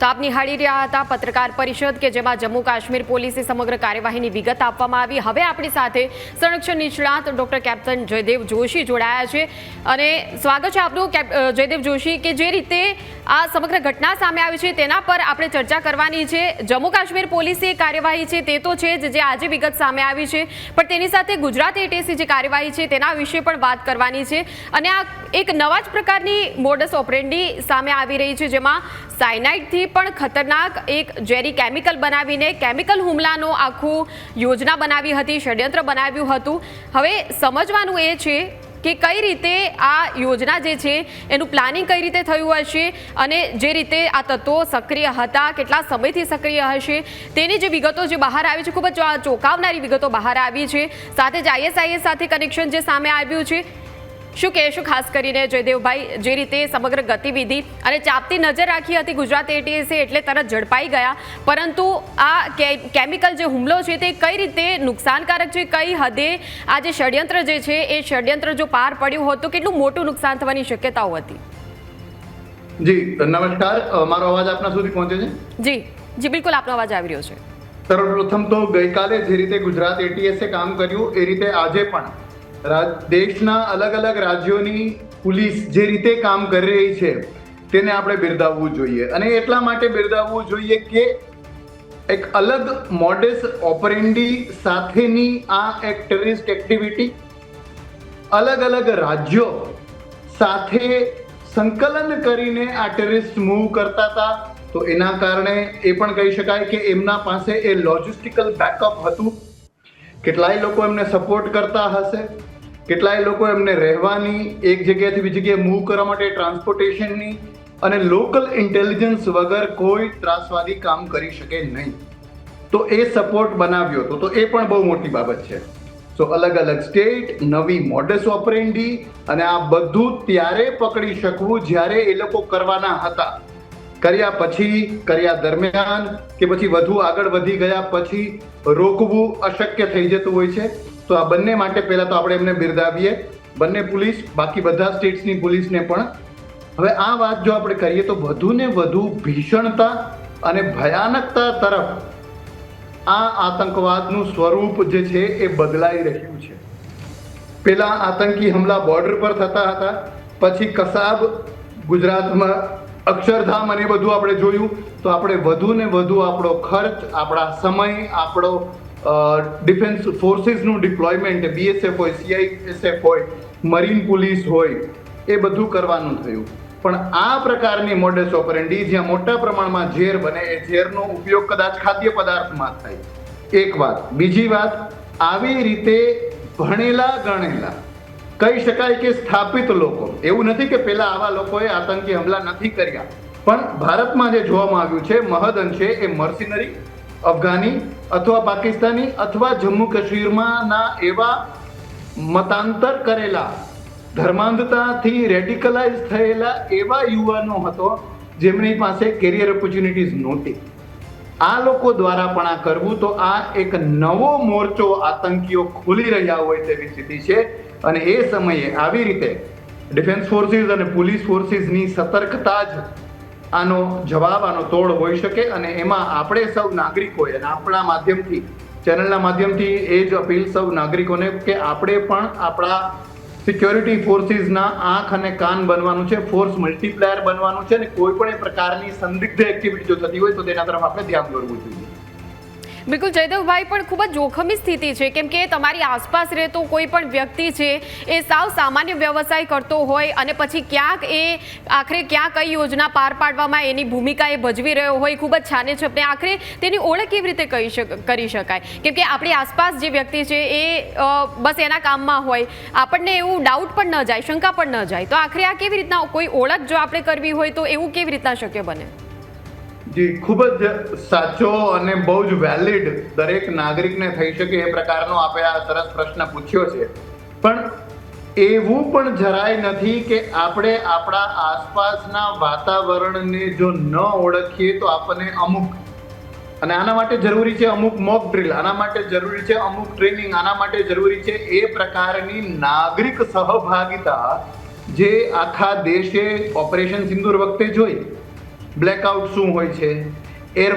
તો આપ નિહાળી રહ્યા હતા પત્રકાર પરિષદ કે જેમાં જમ્મુ કાશ્મીર પોલીસે સમગ્ર કાર્યવાહીની વિગત આપવામાં આવી. હવે આપણી સાથે સંરક્ષણ નિષ્ણાત ડોક્ટર કેપ્ટન જયદેવ જોશી જોડાયા છે. અને સ્વાગત છે આપનું જયદેવ જોશી, કે જે રીતે આ સમગ્ર ઘટના સામે આવી છે તેના પર આપણે ચર્ચા કરવાની છે. જમ્મુ કાશ્મીર પોલીસની કાર્યવાહી છે તે તો છે જ જે આજે વિગત સામે આવી છે. પણ તેની સાથે ગુજરાત એટીએસની જે કાર્યવાહી છે તેના વિશે પણ વાત કરવાની છે. અને આ એક નવા જ પ્રકારની મોડસ ઓપરેન્ડી સામે આવી રહી છે, જેમાં સાયનાઇડથી પણ ખતરનાક એક ઝેરી કેમિકલ બનાવીને કેમિકલ હુમલાનો આખું યોજના બનાવી હતી, ષડયંત્ર બનાવ્યું હતું. હવે સમજવાનું એ છે કે કઈ રીતે આ યોજના જે છે એનું પ્લાનિંગ કઈ રીતે થયું હશે અને જે રીતે આ તત્વો સક્રિય હતા, કેટલા સમયથી સક્રિય હશે, તેની જે વિગતો જે બહાર આવી છે, ખૂબ જ ચોંકાવનારી વિગતો બહાર આવી છે. સાથે જ આઈએસઆઈએસ સાથે કનેક્શન જે સામે આવ્યું છે શું કહેશું ખાસ કરીને જયદેવભાઈ જે રીતે સમગ્ર ગતિવિધિ અને ચાપતી નજર રાખી હતી ગુજરાત એટીએસે એટલે તરત ઝડપાઈ ગયા. પરંતુ આ કે- કેમિકલ જે હુમલો છે તે કઈ રીતે નુકસાનકારક છે કઈ હદે આ જે ષડયંત્ર જે છે એ ષડયંત્ર જો પાર પડ્યું હોત તો કેટલું મોટું નુકસાન થવાની શક્યતાઓ હતી? જી નમસ્કાર. મારો અવાજ આપના સુધી પહોંચે છે? જી જી બિલકુલ આપનો અવાજ આવી રહ્યો છે. સર્વપ્રથમ તો ગઈકાલે જે રીતે ગુજરાત એટીએસે કામ કર્યું એ રીતે આજે પણ દેશના અલગ અલગ રાજ્યોની પોલીસ જે રીતે કામ કરી રહી છે, તેને આપણે બિરદાવવું જોઈએ. અને એટલા માટે બિરદાવવું જોઈએ કે એક અલગ મોડેસ ઓપરેન્ડી સાથેની આ એક ટેરરિસ્ટ એક્ટિવિટી અલગ અલગ રાજ્યો સાથે સંકલન કરીને આ ટેરરિસ્ટ મૂવ કરતા હતા. તો એના કારણે એ પણ કહી શકાય કે એમના પાસે એ લોજિસ્ટિકલ બેકઅપ હતું. કેટલાય લોકો એમને સપોર્ટ કરતા હશે. કેટલાય લોકો એમને રહેવાની એક જગ્યાએથી બીજી જગ્યાએ મૂવ કરવા માટે ટ્રાન્સપોર્ટેશનની અને લોકલ ઇન્ટેલિજન્સ વગર કોઈ ત્રાસવાદી કામ કરી શકે નહીં. તો એ સપોર્ટ બનાવ્યો હતો. તો એ પણ બહુ મોટી બાબત છે. સો અલગ અલગ સ્ટેટ નવી મોડસ ઓપરેન્ડી અને આ બધું ત્યારે પકડી શકવું જ્યારે એ લોકો કરવાના હતા. કર્યા પછી, કર્યા દરમિયાન કે પછી વધુ આગળ વધી ગયા પછી રોકવું અશક્ય થઈ જતું હોય છે. તો આ બંને માટે પહેલાં તો આપણે એમને બિરદાવીએ. બંને પોલીસ, બાકી બધા સ્ટેટ્સની પોલીસને પણ. હવે આ વાત જો આપણે કરીએ તો વધુ ને વધુ ભીષણતા અને ભયાનકતા તરફ આ આતંકવાદનું સ્વરૂપ જે છે એ બદલાઈ રહ્યું છે. પહેલાં આતંકી હમલા બોર્ડર પર થતા હતા, પછી કસાબ, ગુજરાતમાં અક્ષરધામ અને બધું આપણે જોયું. તો આપણે વધુ ને વધુ આપણો ખર્ચ, આપણા સમય, આપણો ડિફેન્સ ફોર્સીસનું ડિપ્લોયમેન્ટ બીએસએફ હોય સીઆઈએસએફ હોય, મરીન પોલીસ હોય, એ બધું કરવાનું થયું. પણ આ પ્રકારની મોડેસ ઓપરેન્ડી જ્યાં મોટા પ્રમાણમાં ઝેર બને, એ ઝેરનો ઉપયોગ કદાચ ખાદ્ય પદાર્થમાં થાય. એક વાત. બીજી વાત, આવી રીતે ભણેલા ગણેલા, કહી શકાય કે સ્થાપિત લોકો, એવું નથી કે પેલા આવા લોકોએ આતંકી હમલા નથી કર્યા. પણ ભારતમાં જે જોવામાં આવ્યું છે, મહદ અંશે એ મર્સિનરી અફઘાની અથવા પાકિસ્તાની અથવા જમ્મુ કાશ્મીરમાંના એવા મતાંતર કરેલા, ધર્માંધતાથી રેડિકલાઇઝ થયેલા એવા યુવાનો હતો જેમની પાસે કેરિયર ઓપોર્ચ્યુનિટીઝ નહોતી. આ લોકો દ્વારા પણ આ કરવું તો આ એક નવો મોરચો આતંકીઓ ખોલી રહ્યા હોય તેવી સ્થિતિ છે અને એ સમયે આવી રીતે ડિફેન્સ ફોર્સિસ અને પોલીસ ફોર્સિસની સતર્કતા જ આનો જવાબ, આનો તોડ હોઈ શકે અને એમાં આપણે સૌ નાગરિકોએ અને આપણા માધ્યમથી, ચેનલના માધ્યમથી એ જ અપીલ સૌ નાગરિકોને કે આપણે પણ આપણા સિક્યોરિટી ફોર્સીસના આંખ અને કાન બનવાનું છે ફોર્સ મલ્ટીપ્લાયર બનવાનું છે અને કોઈ પણ પ્રકારની સંદિગ્ધ એક્ટિવિટી જો થતી હોય તો તેના તરફ આપણે ધ્યાન દોરવું જોઈએ. બિલકુલ જયદેવભાઈ, પણ ખૂબ જ જોખમી સ્થિતિ છે. કેમ કે તમારી આસપાસ રહેતો કોઈ પણ વ્યક્તિ છે, એ સાવ સામાન્ય વ્યવસાય કરતો હોય અને પછી ક્યાંક એ આખરે ક્યાં કઈ યોજના પાર પાડવામાં એની ભૂમિકા એ ભજવી રહ્યો હોય, ખૂબ જ છાને છપને આખરે તેની ઓળખ કેવી રીતે શક, કરી શકાય. કેમ કે આપણી આસપાસ જે વ્યક્તિ છે એ બસ એના કામમાં હોય. આપણને એવું ડાઉટ પણ ન જાય, શંકા પણ ન જાય. તો આખરે આ કેવી રીતના કોઈ ઓળખ જો આપણે કરવી હોય તો એવું કેવી રીતના શક્ય બને? જી ખૂબ જ સાચો અને બહુ જ વેલિડ દરેક નાગરિકને થઈ શકે એ પ્રકારનો આપે આ સરસ પ્રશ્ન પૂછ્યો છે. પણ એવું પણ જરાય નથી કે આપણે આપણા આસપાસના વાતાવરણને જો ન ઓળખીએ તો આપણને અમુક અને આના માટે જરૂરી છે અમુક મોક ડ્રિલ આના માટે જરૂરી છે અમુક ટ્રેનિંગ આના માટે જરૂરી છે એ પ્રકારની નાગરિક સહભાગિતા જે આખા દેશે ઓપરેશન સિંદૂર વખતે જોઈ. બ્લેકઆઉટ શું હોય છે? એર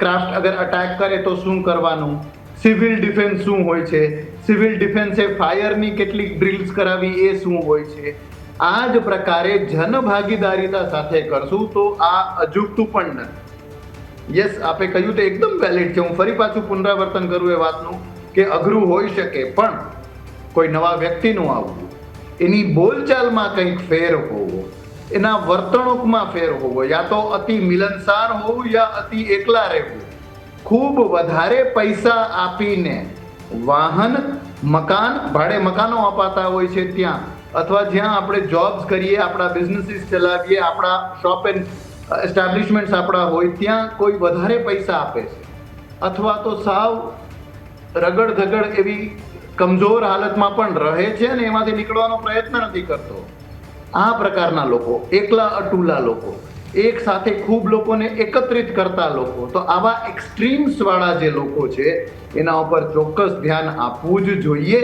ક્રાફ્ટ અગર અટેક કરે તો શું કરવાનું? સિવિલ ડિફેન્સ શું હોય છે? સિવિલ ડિફેન્સે ફાયરની કેટલીક ડ્રિલ્સ કરાવી, એ શું હોય છે? આ જ પ્રકારે જનભાગીદારીતા સાથે કરશું તો આ અજુગતું પણ નથી. યસ આપે કહ્યું તો એકદમ વેલિડ છે. હું ફરી પાછું પુનરાવર્તન કરું એ વાતનું કે અઘરું હોઈ શકે, પણ કોઈ નવા વ્યક્તિનું આવવું, એની બોલચાલમાં કંઈક ફેર હોવો એના વર્તણૂકમાં ફેર હોવો, યા તો અતિ મિલનસાર હોવું યા અતિ એકલા રહેવું. ખૂબ વધારે પૈસા આપીને વાહન, મકાન, ભાડે મકાનો અપાતા હોય છે ત્યાં, અથવા જ્યાં આપણે જોબ્સ કરીએ, આપણા બિઝનેસીસ ચલાવીએ, આપણા શોપ એન્ડ એસ્ટાબ્લિશમેન્ટ્સ આપણા હોય, ત્યાં કોઈ વધારે પૈસા આપે છે. અથવા તો સાવ રગડ ધગડ એવી કમજોર હાલતમાં પણ રહે છે અને એમાંથી નીકળવાનો પ્રયત્ન નથી કરતો. આ પ્રકારના લોકો, એકલા અટુલા લોકો, એક સાથે ખૂબ લોકોને એકત્રિત કરતા લોકો, તો આવા એક્સ્ટ્રીમ્સવાળા જે લોકો છે, એના ઉપર ચોક્કસ ધ્યાન આપવું જ જોઈએ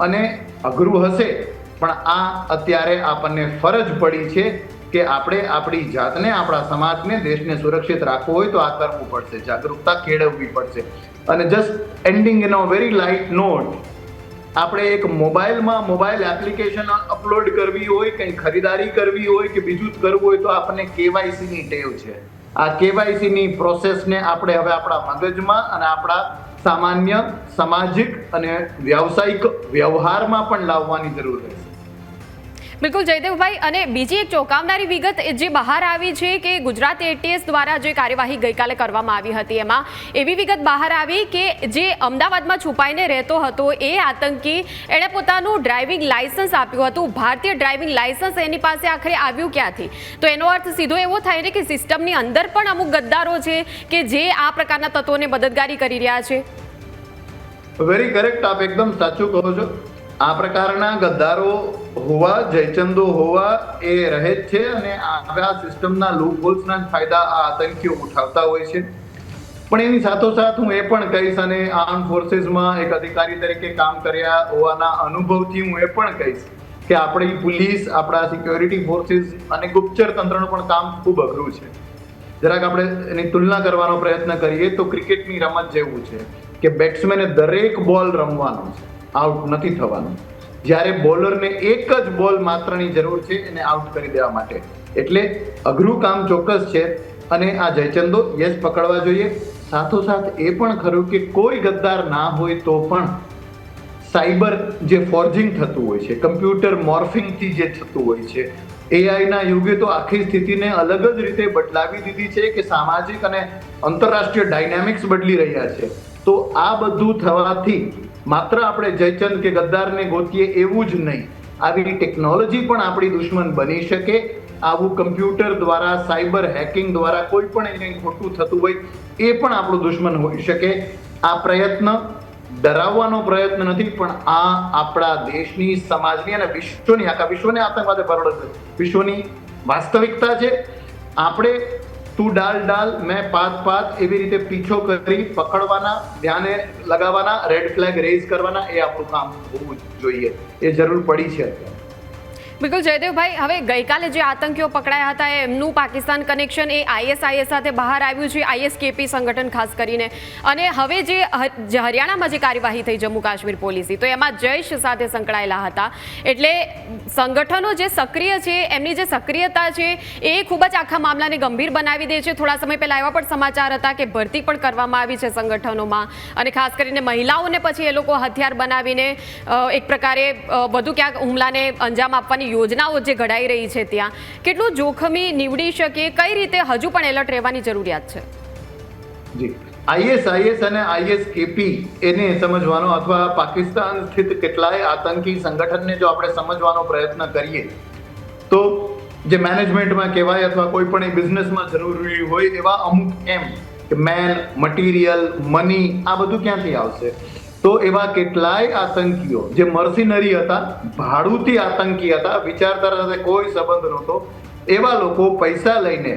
અને અઘરું હશે. પણ આ અત્યારે આપણને ફરજ પડી છે કે આપણે આપણી જાતને, આપણા સમાજને, દેશને સુરક્ષિત રાખવો હોય તો આ કરવું પડશે. જાગૃતતા કેળવવી પડશે. અને just ending in a very light note આપણે એક મોબાઈલમાં મોબાઈલ એપ્લિકેશન અપલોડ કરવી હોય, કંઈ ખરીદારી કરવી હોય કે બીજું જ કરવું હોય તો આપણને કેવાયસીની ટેવ છે. આ કેવાયસીની પ્રોસેસને આપણે હવે આપણા મગજમાં અને આપણા સામાન્ય, સામાજિક અને વ્યાવસાયિક વ્યવહારમાં પણ લાવવાની જરૂર રહેશે. બિલકુલ જયદેવભાઈ, અને બીજી એક ચોંકાવનારી વિગત જે બહાર આવી છે કે ગુજરાત એટીએસ દ્વારા જે કાર્યવાહી ગઈકાલે કરવામાં આવી હતી, એમાં એવી વિગત બહાર આવી કે જે અમદાવાદમાં છુપાઈને રહેતો હતો, એ આતંકી એણે પોતાનું ડ્રાઇવિંગ લાયસન્સ આપ્યું હતું. ભારતીય ડ્રાઇવિંગ લાયસન્સ એની પાસે આખરે આવ્યું ક્યાંથી? તો એનો અર્થ સીધો એવો થાય ને કે સિસ્ટમની અંદર પણ અમુક ગદ્દારો છે કે જે આ પ્રકારના તત્વોને મદદગારી કરી રહ્યા છે. વેરી કરેક્ટ આપ એકદમ સાચું કહો છો. આ પ્રકારના ગદ્દારો હોવા, જયચંદો હોવા એ રહે જ છે અને આવા સિસ્ટમના લૂપ હોલ્સના ફાયદા આ આતંકીઓ ઉઠાવતા હોય છે. પણ એની સાથોસાથ હું એ પણ કહીશ અને આર્મ ફોર્સીસમાં એક અધિકારી તરીકે કામ કર્યા હોવાના અનુભવથી હું એ પણ કહીશ કે આપણી પોલીસ આપણા સિક્યોરિટી ફોર્સીસ અને ગુપ્તચર તંત્રનું પણ કામ ખૂબ અઘરું છે. જરાક આપણે એની તુલના કરવાનો પ્રયત્ન કરીએ તો ક્રિકેટની રમત જેવું છે કે બેટ્સમેને દરેક બોલ રમવાનો છે. આઉટ નથી થવાનું. જ્યારે બોલરને એક જ બોલ માત્રની જરૂર છે, એને આઉટ કરી દેવા માટે. એટલે અઘરું કામ ચોક્કસ છે અને આ જયચંદો યસ પકડવા જોઈએ. સાથોસાથ એ પણ ખરું કે કોઈ ગદ્દાર ના હોય તો પણ સાયબર જે ફોર્જિંગ થતું હોય છે, કમ્પ્યુટર મોર્ફિંગથી જે થતું હોય છે એઆઈના યુગે તો આખી સ્થિતિને અલગ જ રીતે બદલાવી દીધી છે કે સામાજિક અને આંતરરાષ્ટ્રીય ડાયનામિક્સ બદલી રહ્યા છે. તો આ બધું થવાથી માત્ર આપણે જયચંદ કે ગદ્દારને ગોતીએ એવું જ નહીં. આવી ટેકનોલોજી પણ આપણી દુશ્મન બની શકે. આવું કમ્પ્યુટર દ્વારા, સાયબર હેકિંગ દ્વારા કોઈ પણ એને ખોટું થતું હોય, એ પણ આપણું દુશ્મન હોઈ શકે. આ પ્રયત્ન ડરાવવાનો પ્રયત્ન નથી, પણ આ આપણા દેશની, સમાજની અને વિશ્વની, આખા વિશ્વને આતંકવાદે ભરડો છે. વિશ્વની વાસ્તવિકતા છે. આપણે તું ડાલ ડાલ, મેં પાત પાત એવી રીતે પીછો કરી પકડવાના, ધ્યાને લગાવવાના રેડ ફ્લેગ રેઝ કરવાના, એ આપણું કામ હોવું જોઈએ. એ જરૂર પડી છે. અત્યારે બિલકુલ, જયદેવભાઈ, હવે ગઈકાલે જે આતંકીઓ પકડાયા હતા એમનું પાકિસ્તાન કનેક્શન એ આઈએસઆઈએસ સાથે બહાર આવ્યું છે આઈએસકેપી સંગઠન ખાસ કરીને. અને હવે જે હરિયાણામાં જે કાર્યવાહી થઈ જમ્મુ કાશ્મીર પોલીસની, તો એમાં જૈશ સાથે સંકળાયેલા હતા. એટલે સંગઠનો જે સક્રિય છે, એમની જે સક્રિયતા છે, એ ખૂબ જ આખા મામલાને ગંભીર બનાવી દે છે. થોડા સમય પહેલાં એવા પણ સમાચાર હતા કે ભરતી પણ કરવામાં આવી છે સંગઠનોમાં. અને ખાસ કરીને મહિલાઓને પછી એ લોકો હથિયાર બનાવીને એક પ્રકારે વધુ ક્યાંક હુમલાને અંજામ આપવાની યોજનાઓ જે ઘડાઈ રહી છે ત્યાં, કેટલું જોખમી નીવડી શકે, કઈ રીતે હજુ પણ એલર્ટ રહેવાની જરૂરિયાત છે? જી. આઈએસઆઈએસ અને આઈએસ કેપી એને સમજવાનો અથવા પાકિસ્તાન સ્થિત કેટલાય આતંકી સંગઠનને જો આપણે સમજવાનો પ્રયત્ન કરીએ, તો જે મેનેજમેન્ટમાં કહેવાય અથવા કોઈ પણ બિઝનેસમાં જરૂરી હોય એવા અમુક એમ કે મેન, મટીરિયલ, મની આ બધું ક્યાંથી આવશે? તો એવા કેટલાય આતંકીઓ, જે મર્સિનરી હતા, ભાડુતી આતંકી હતા, વિચારધારા સાથે કોઈ સંબંધ નહોતો, એવા લોકો પૈસા લઈને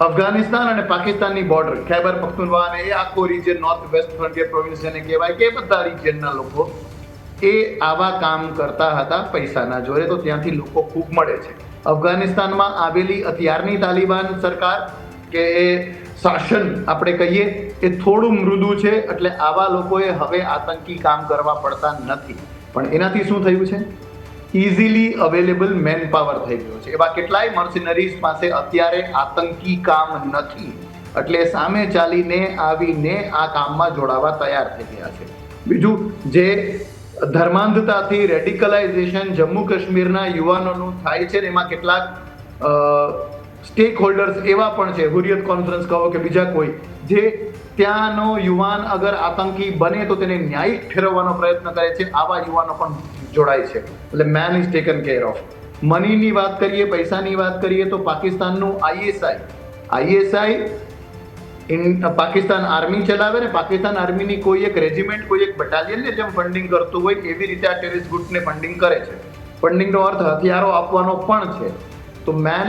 અફઘાનિસ્તાન અને પાકિસ્તાનની બોર્ડર ખૈબર, પખ્તુનવા અને એ આખો region north west frontier province જેને કહેવાય કે બધા રિજનના લોકો, એ આવા કામ કરતા હતા પૈસાના જોરે. તો ત્યાંથી લોકો ખૂબ મળે છે. અફઘાનિસ્તાનમાં આવેલી અત્યારની તાલિબાન સરકાર કે એ શાસન આપણે કહીએ એ થોડું મૃદુ છે એટલે આવા લોકોએ હવે આતંકી કામ કરવા પડતા નથી. પણ એનાથી શું થયું છે? ઇઝીલી અવેલેબલ મેન પાવર થઈ ગયો છે. એવા કેટલાય મર્સિનરીઝ પાસે અત્યારે આતંકી કામ નથી. એટલે સામે ચાલીને આવીને આ કામમાં જોડાવા તૈયાર થઈ ગયા છે. બીજું, જે ધર્માંધતાથી રેડિકલાઇઝેશન જમ્મુ કાશ્મીરના યુવાનોનું થાય છે એમાં કેટલાક સ્ટેક હોલ્ડર્સ એવા પણ છે, હુરિયત કોન્ફરન્સ કહો કે બીજા કોઈ, જે ત્યાંનો યુવાન અગર આતંકી બને તો તેને ન્યાયિક ઠેરવવાનો પ્રયત્ન કરે છે, આવા યુવાનો પણ જોડાય છે. એટલે man is taken care of મનીની વાત કરીએ, પૈસાની વાત કરીએ, તો પાકિસ્તાનનું આઈએસઆઈ આઈએસઆઈ પાકિસ્તાન આર્મી ચલાવે ને, પાકિસ્તાન આર્મીની કોઈ એક રેજિમેન્ટ કોઈ એક બટાલિયનને જેમ ફંડિંગ કરતું હોય, એવી રીતે આ ટેરિસ ગ્રુપને ફંડિંગ કરે છે. ફંડિંગનો અર્થ હથિયારો આપવાનો પણ છે. તો મેન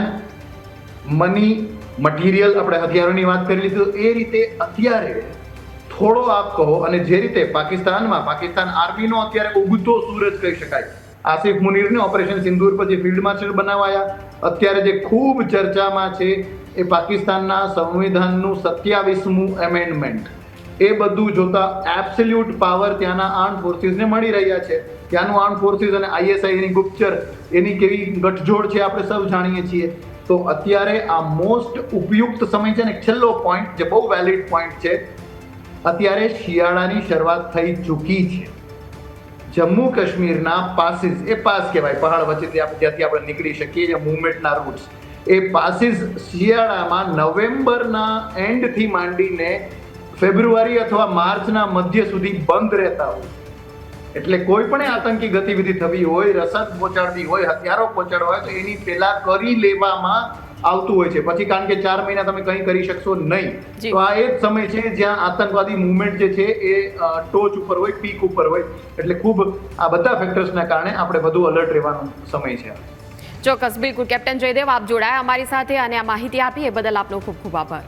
મની મટીરિયલ આપણે હથિયારોની વાત કરી લીધી એ રીતે અત્યારે થોડો આપ કહો અને જે રીતે પાકિસ્તાનમાં, પાકિસ્તાન આર્મીનો અત્યારે ઉગતો સૂરજ કહી શકાય. આસિફ મુનીરને ઓપરેશન સિંદૂર પર જે ફિલ્ડ માર્શલ બનાવાયા. અત્યારે જે ખૂબ ચર્ચામાં છે, એ પાકિસ્તાનના સંવિધાનનું સત્યાવીસમું એમેન્ડમેન્ટ એ બધું જોતા એબ્સોલ્યુટ પાવર ત્યાંના આર્મ ફોર્સિસને મળી રહ્યા છે. ત્યાંનું આર્મ ફોર્સિસ અને આઈએસઆઈની ગુપ્તચર, એની કેવી ગઠજોડ છે, આપણે સૌ જાણીએ છીએ. તો અત્યારે આ મોસ્ટ ઉપયુક્ત સમય છે ને છેલ્લો પોઈન્ટ જે બહુ વેલિડ પોઈન્ટ છે, અત્યારે શિયાળાની શરૂઆત થઈ ચૂકી છે. જમ્મુ કાશ્મીરના પાસીસ એ પાસ કહેવાય, પહાડ વચ્ચેથી આપણે આપણે નીકળી શકીએ જે મુવમેન્ટના રૂટ્સ એ પાસીસ શિયાળામાં નવેમ્બરના એન્ડથી માંડીને ફેબ્રુઆરી અથવા માર્ચના મધ્ય સુધી બંધ રહેતા હોય એટલે કોઈ પણ આતંકી ગતિવિધિ થવી હોય રસદ પહોંચાડવી હોય હથિયારો પહોંચાડવા હોય તો એની પહેલા કરી લેવામાં આવતું હોય છે. પછી કારણ કે ચાર મહિના તમે કંઈ કરી શકશો નહીં. તો આ એ જ સમય છે જ્યાં આતંકવાદી મુવમેન્ટ જે છે એ ટોચ ઉપર હોય પીક ઉપર હોય. એટલે ખૂબ આ બધા ફેક્ટર્સના કારણે આપણે વધુ અલર્ટ રહેવાનો સમય છે. ચોક્કસ બિલકુલ. કેપ્ટન જયદેવ આપ જોડાયા અમારી સાથે અને આ માહિતી આપી એ બદલ આપનો ખૂબ ખૂબ આભાર.